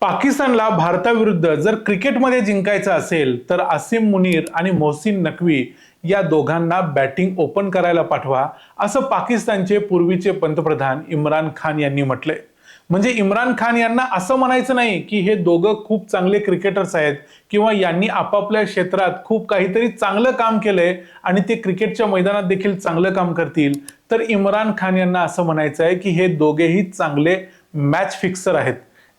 पाकिस्तानला भारताविरुद्ध जर क्रिकेटमध्ये जिंकायचं असेल तर आसिम मुनीर आणि मोहसिन नकवी या दोघांना बॅटिंग ओपन करायला पाठवा असं पाकिस्तानचे पूर्वीचे पंतप्रधान इम्रान खान यांनी म्हटलंय. म्हणजे इम्रान खान यांना असं म्हणायचं नाही की हे दोघं खूप चांगले क्रिकेटर्स आहेत किंवा यांनी आपापल्या क्षेत्रात खूप काहीतरी चांगलं काम केलंय आणि ते क्रिकेटच्या मैदानात देखील चांगलं काम करतील तर इम्रान खान यांना असं म्हणायचं आहे की हे दोघेही चांगले मॅच फिक्सर आहेत.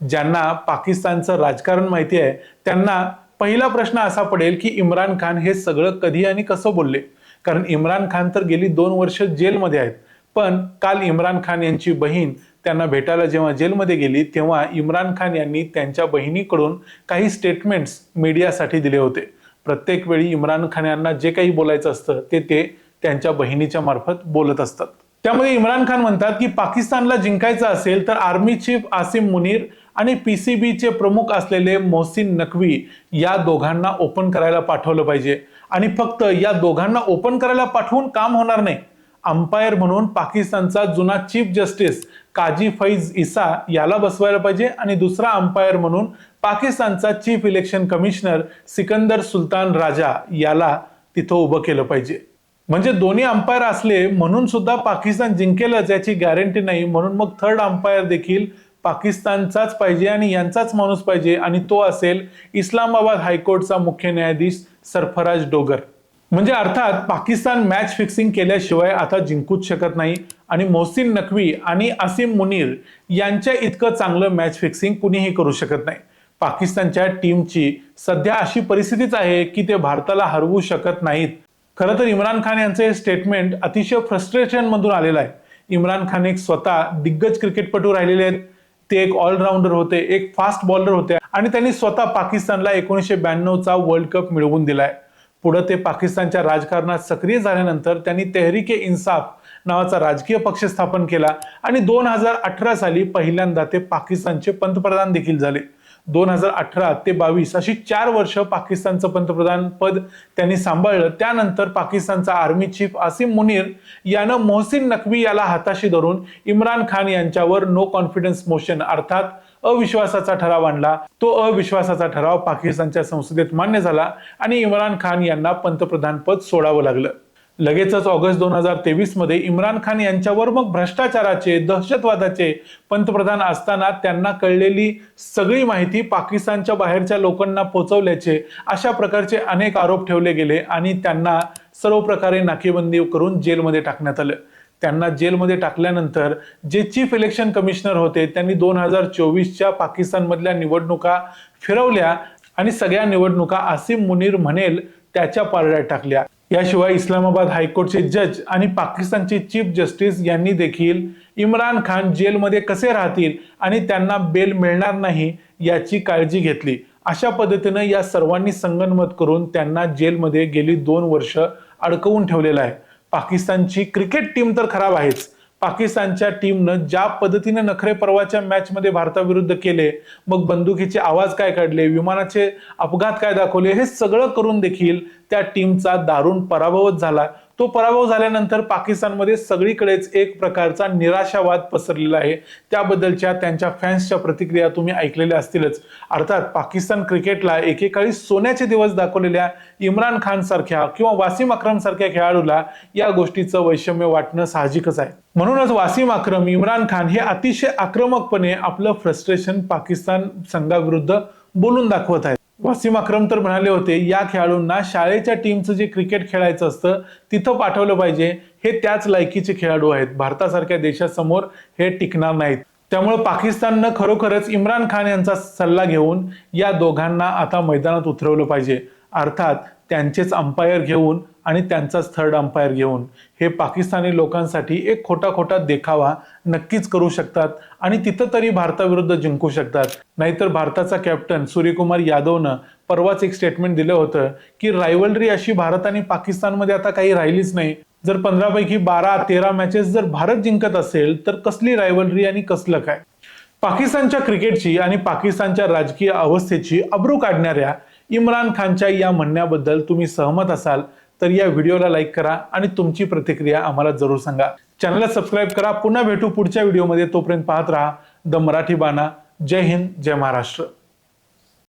ज्यांना पाकिस्तानचं राजकारण माहिती आहे त्यांना पहिला प्रश्न असा पडेल की इम्रान खान हे सगळं कधी आणि कसं बोलले? कारण इम्रान खान तर गेली दोन वर्ष जेलमध्ये आहेत. पण काल इम्रान खान यांची बहीण त्यांना भेटायला जेव्हा जेलमध्ये गेली तेव्हा इम्रान खान यांनी त्यांच्या बहिणीकडून काही स्टेटमेंट्स मीडियासाठी दिले होते. प्रत्येक वेळी इम्रान खान यांना जे काही बोलायचं असतं ते ते त्यांच्या बहिणीच्या मार्फत बोलत असतात. त्यामध्ये इम्रान खान म्हणतात की पाकिस्तानला जिंकायचं असेल तर आर्मी चीफ आसिम मुनीर आणि पीसीबीचे प्रमुख असलेले मोहसिन नकवी या दोघांना ओपन करायला पाठवलं पाहिजे. आणि फक्त या दोघांना ओपन करायला पाठवून काम होणार नाही. अंपायर म्हणून पाकिस्तानचा जुना चीफ जस्टिस काजी फैज इसा याला बसवायला पाहिजे आणि दुसरा अंपायर म्हणून पाकिस्तानचा chief election commissioner Sikandar Sultan Raja याला तिथं उभं केलं पाहिजे. म्हणजे दोन्ही अंपायर असले म्हणून सुद्धा पाकिस्तान जिंकेलच याची गॅरंटी नाही. म्हणून मग थर्ड अंपायर देखील पाकिस्तानचाच पाहिजे आणि यांचाच माणूस पाहिजे आणि तो असेल इस्लामाबाद हायकोर्टचा मुख्य न्यायाधीश सरफराज डोगर. म्हणजे अर्थात पाकिस्तान मॅच फिक्सिंग केल्याशिवाय आता जिंकूच शकत नाही आणि मोहसिन नकवी आणि आसिम मुनीर यांच्या इतकं चांगलं मॅच फिक्सिंग कुणीही करू शकत नाही. पाकिस्तानच्या टीमची सध्या अशी परिस्थितीच आहे की ते भारताला हरवू शकत नाहीत. खरं तर इम्रान खान यांचं हे स्टेटमेंट अतिशय फ्रस्ट्रेशन मधून आलेलं आहे. इम्रान खान एक स्वतः दिग्गज क्रिकेटपटू राहिलेले आहेत. ते एक ऑलराऊंडर होते एक फास्ट बॉलर होते आणि त्यांनी स्वतः पाकिस्तानला एकोणीसशे ब्याण्णवचा वर्ल्ड कप मिळवून दिलाय. पुढे ते पाकिस्तानच्या राजकारणात सक्रिय झाल्यानंतर त्यांनी तेहरीके इन्साफ नावाचा राजकीय पक्ष स्थापन केला आणि दोन हजार अठरा साली पहिल्यांदा ते पाकिस्तानचे पंतप्रधान देखील झाले. दोन हजार अठरा ते बावीस अशी चार वर्ष पाकिस्तानचं पंतप्रधान पद त्यांनी सांभाळलं. त्यानंतर पाकिस्तानचा आर्मी चीफ आसिम मुनीर यानं मोहसिन नकवी याला हाताशी धरून इम्रान खान यांच्यावर नो कॉन्फिडन्स मोशन अर्थात अविश्वासाचा ठराव आणला. तो अविश्वासाचा ठराव पाकिस्तानच्या संसदेत मान्य झाला आणि इम्रान खान यांना पंतप्रधान पद सोडावं लागलं. लगेचच ऑगस्ट दोन हजार तेवीसमध्ये इम्रान खान यांच्यावर मग भ्रष्टाचाराचे दहशतवादाचे पंतप्रधान असताना त्यांना कळलेली सगळी माहिती पाकिस्तानच्या बाहेरच्या लोकांना पोहोचवल्याचे अशा प्रकारचे अनेक आरोप ठेवले गेले आणि त्यांना सर्व प्रकारे नाकेबंदी करून जेलमध्ये टाकण्यात आलं. त्यांना जेलमध्ये टाकल्यानंतर जे चीफ इलेक्शन कमिशनर होते त्यांनी दोन हजार चोवीसच्या पाकिस्तानमधल्या निवडणुका फिरवल्या आणि सगळ्या निवडणुका आसिम मुनीर म्हणेल त्याच्या पारड्यात टाकल्या. याशिवाय इस्लामाबाद हायकोर्टचे जज आणि पाकिस्तानचे चीफ जस्टिस यांनी देखील इम्रान खान जेलमध्ये कसे राहतील आणि त्यांना बेल मिळणार नाही याची काळजी घेतली. अशा पद्धतीनं या सर्वांनी संगनमत करून त्यांना जेलमध्ये गेली दोन वर्ष अडकवून ठेवलेलं आहे. पाकिस्तानची क्रिकेट टीम तर खराब आहेच. पाकिस्तानच्या टीमनं ज्या पद्धतीने नखरे परवाच्या मॅचमध्ये भारताविरुद्ध केले मग बंदुकीचे आवाज काय काढले विमानाचे अपघात काय दाखवले हे सगळं करून देखील त्या टीमचा दारुण पराभवच झाला. तो पराभव झाल्यानंतर पाकिस्तानमध्ये सगळीकडेच एक प्रकारचा निराशावाद पसरलेला आहे. त्याबद्दलच्या त्यांच्या फॅन्सच्या प्रतिक्रिया तुम्ही ऐकलेल्या असतीलच. अर्थात पाकिस्तान क्रिकेटला एकेकाळी सोन्याचे दिवस दाखवलेल्या इम्रान खान सारख्या किंवा वासिम अक्रम सारख्या खेळाडूला या गोष्टीचं वैषम्य वाटणं साहजिकच आहे. म्हणूनच वासिम अक्रम इम्रान खान हे अतिशय आक्रमकपणे आपलं फ्रस्ट्रेशन पाकिस्तान संघाविरुद्ध बोलून दाखवत आहेत. वासिम अक्रम तर म्हणाले होते या खेळाडूंना शाळेच्या टीमचं जे क्रिकेट खेळायचं असतं तिथं पाठवलं पाहिजे. हे त्याच लायकीचे खेळाडू आहेत. भारतासारख्या देशासमोर हे टिकणार नाहीत. त्यामुळे पाकिस्ताननं खरोखरच इम्रान खान यांचा सल्ला घेऊन या दोघांना आता मैदानात उतरवलं पाहिजे. अर्थात त्यांचेच अंपायर घेऊन आणि त्यांचाच थर्ड अंपायर घेऊन हे पाकिस्तानी लोकांसाठी एक खोटा खोटा देखावा नक्कीच करू शकतात आणि तिथं तरी भारताविरुद्ध जिंकू शकतात. नाहीतर भारताचा कॅप्टन सूर्यकुमार यादवनं परवाच एक स्टेटमेंट दिलं होतं की रायवलरी अशी भारत आणि पाकिस्तानमध्ये आता काही राहिलीच नाही. जर पंधरापैकी बारा तेरा मॅचेस जर भारत जिंकत असेल तर कसली रायवलरी आणि कसलं काय? पाकिस्तानच्या क्रिकेटची आणि पाकिस्तानच्या राजकीय अवस्थेची अब्रू काढणाऱ्या इम्रान खानच्या या म्हणण्याबद्दल तुम्ही सहमत असाल तर या व्हिडिओला लाईक करा आणि तुमची प्रतिक्रिया आम्हाला जरूर सांगा. चॅनलला सबस्क्राईब करा. पुन्हा भेटू पुढच्या व्हिडिओमध्ये. तोपर्यंत पाहत राहा. द मराठी बाणा. जय हिंद. जय महाराष्ट्र.